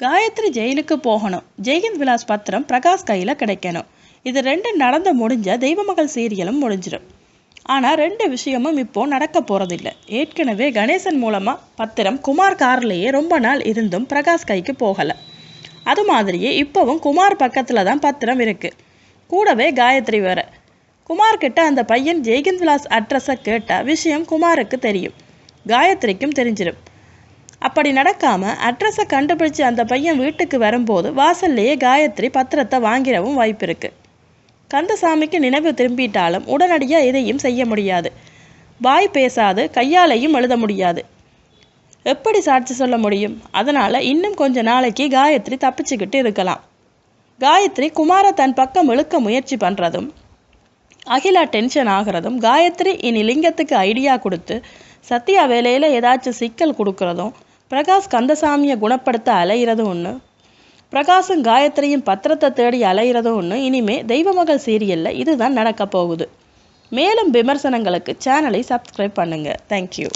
காயத்ரி ஜெயிலுக்கு போகணும். ஜெயஹிந்த் விலாஸ் பத்திரம் பிரகாஷ் கையில் கிடைக்கணும். இது ரெண்டு நடந்து முடிஞ்ச தெய்வமகள் சீரியலும் முடிஞ்சிடும் ஆனால் ரெண்டு விஷயமும் இப்போ நடக்க போகிறதில்ல ஏற்கனவே கணேசன் மூலமாக பத்திரம் குமார் கார்லேயே ரொம்ப நாள் இருந்தும் பிரகாஷ் கைக்கு போகலை. அது மாதிரியே இப்போவும் குமார் பக்கத்தில் தான் பத்திரம் இருக்குது கூடவே காயத்ரி வேற. குமார்கிட்ட அந்த பையன் ஜெய்கிந்த் விலாஸ் அட்ரஸை கேட்டால் விஷயம் குமாருக்கு தெரியும். காயத்ரிக்கும் தெரிஞ்சிடும் அப்படி நடக்காம அட்ரஸை கண்டுபிடிச்சு அந்த பையன் வீட்டுக்கு வரும்போது வாசல்லையே காயத்ரி பத்திரத்தை வாங்கிடவும் வாய்ப்பு இருக்கு கந்தசாமிக்கு நினைவு திரும்பிட்டாலும் உடனடியாக எதையும் செய்ய முடியாது. வாய் பேசாது கையாலையும் எழுத முடியாது. எப்படி சாட்சி சொல்ல முடியும்? அதனால இன்னும் கொஞ்ச நாளைக்கு காயத்ரி தப்பிச்சுக்கிட்டு இருக்கலாம். காயத்ரி குமாரை தன் பக்கம் இழுக்க முயற்சி பண்ணுறதும் அகிலா டென்ஷன் ஆகிறதும் காயத்ரி இனி லிங்கத்துக்கு ஐடியா கொடுத்து சத்யா வேலையில் ஏதாச்சும் சிக்கல் கொடுக்குறதும் பிரகாஷ் கந்தசாமியை குணப்படுத்த அலையிறதும் ஒன்று பிரகாஷும் காயத்ரியும் பத்திரத்தை தேடி அலையிறதும் ஒன்று இனிமே தெய்வமகள் சீரியலில் இதுதான் நடக்க போகுது. மேலும் விமர்சனங்களுக்கு சேனலை சப்ஸ்கிரைப் பண்ணுங்கள் தேங்க்யூ